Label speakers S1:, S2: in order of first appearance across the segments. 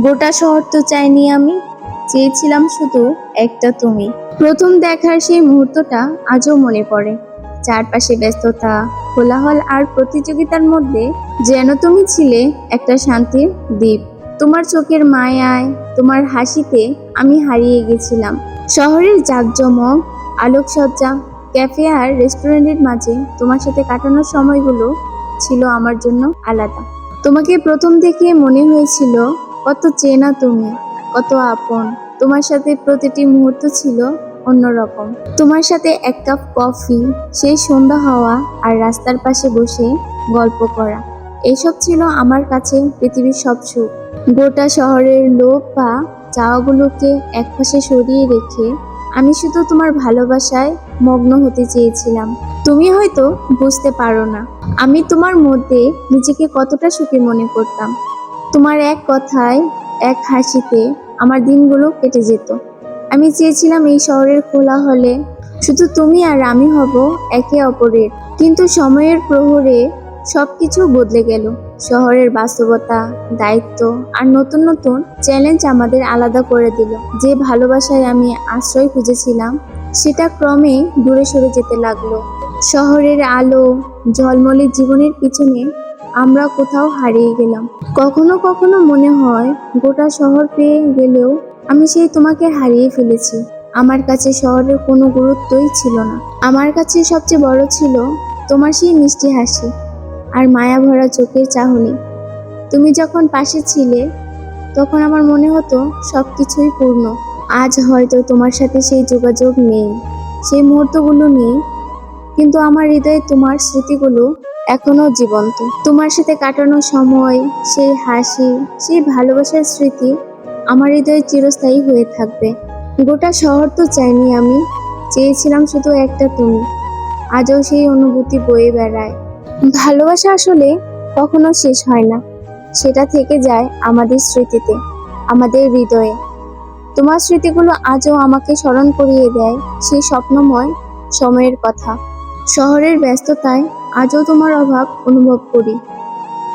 S1: গোটা শহর তো চাইনি আমি, চেয়েছিলাম শুধু একটা তুমি। প্রথম দেখার সেই মুহূর্তটা আজও মনে পড়ে। চারপাশে ব্যস্ততা, কোলাহল আর প্রতিযোগিতার মধ্যে যেন তুমি ছিলে একটা শান্তির দ্বীপ। তোমার চোখের মায়ায়, তোমার হাসিতে আমি হারিয়ে গেছিলাম। শহরের জাঁকজমক, আলোকসজ্জা, ক্যাফে আর রেস্টুরেন্টের মাঝে তোমার সাথে কাটানোর সময়গুলো ছিল আমার জন্য আলাদা। তোমাকে প্রথম দেখে মনে হয়েছিল কত চেনা তুমি, কত আপন। তোমার সাথে প্রতিটি মুহূর্ত ছিল অন্যরকম। তোমার সাথে এক কাপ কফি, সেই সন্ধ্যা হওয়া আর রাস্তার পাশে বসে গল্প করা। এইসব ছিল আমার কাছে পৃথিবীর সব সুখ। গোটা শহরের লোভ বা চাওয়াগুলোকে একপাশে সরিয়ে রেখে আমি শুধু তোমার ভালোবাসায় মগ্ন হতে চেয়েছিলাম। তুমি হয়তো বুঝতে পারো না। আমি তোমার মধ্যে নিজেকে কতটা সুখী মনে করতাম। তোমার এক কথায়, এক হাসিতে আমার দিনগুলো কেটে যেত। আমি চেয়েছিলাম এই শহরের খোলা হলে শুধু তুমি আর আমি হব একে অপরের। কিন্তু সময়ের প্রহরে সবকিছু বদলে গেল। শহরের বাস্তবতা, দায়িত্ব আর নতুন নতুন চ্যালেঞ্জ আমাদের আলাদা করে দিল। যে ভালোবাসায় আমি আশ্রয় খুঁজেছিলাম, সেটা ক্রমে দূরে সরে যেতে লাগল। শহরের আলো, ঝলমলে জীবনের পিছনে আমরা কোথাও হারিয়ে গেলাম। কখনো কখনো মনে হয়, গোটা শহর পেয়ে গেলেও আমি সেই তোমাকে হারিয়ে ফেলেছি। আমার কাছে শহরের কোনো গুরুত্বই ছিল না। আমার কাছে সবচেয়ে বড় ছিল তোমার সেই মিষ্টি হাসি আর মায়া ভরা চোখের চাহনি। তুমি যখন পাশে ছিলে, তখন আমার মনে হতো সব কিছুই পূর্ণ। আজ হয়তো তোমার সাথে সেই যোগাযোগ নেই, সেই মুহূর্তগুলো নেই, কিন্তু আমার হৃদয়ে তোমার স্মৃতিগুলো এখনও জীবন্ত। তোমার সাথে কাটানো সময়, সেই হাসি, সেই ভালোবাসার স্মৃতি আমার হৃদয়ে চিরস্থায়ী হয়ে থাকবে। গোটা শহর তো চাইনি আমি, চেয়েছিলাম শুধু একটা তুমি। আজও সেই অনুভূতি বয়ে বেড়ায়। ভালোবাসা আসলে কখনো শেষ হয় না। সেটা থেকে যায় আমাদের স্মৃতিতে, আমাদের হৃদয়ে। তোমার স্মৃতিগুলো আজও আমাকে স্মরণ করিয়ে দেয় সেই স্বপ্নময় সময়ের কথা। শহরের ব্যস্ততায় আজও তোমার অভাব অনুভব করি।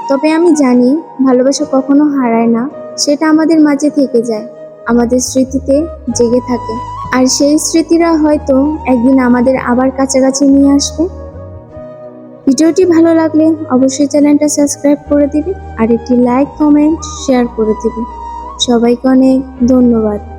S1: তবে আমি জানি, ভালোবাসা কখনো হারায় না, সেটা আমাদের মাঝে থেকে যায়, আমাদের স্মৃতিতে জেগে থাকে। আর সেই স্মৃতিরা হয়তো একদিন আমাদের আবার কাছাকাছি নিয়ে আসবে। ভিডিওটি ভালো লাগলে অবশ্যই চ্যানেলটা সাবস্ক্রাইব করে দিবে, আর একটি লাইক, কমেন্ট, শেয়ার করে দিবে। সবাইকে অনেক ধন্যবাদ।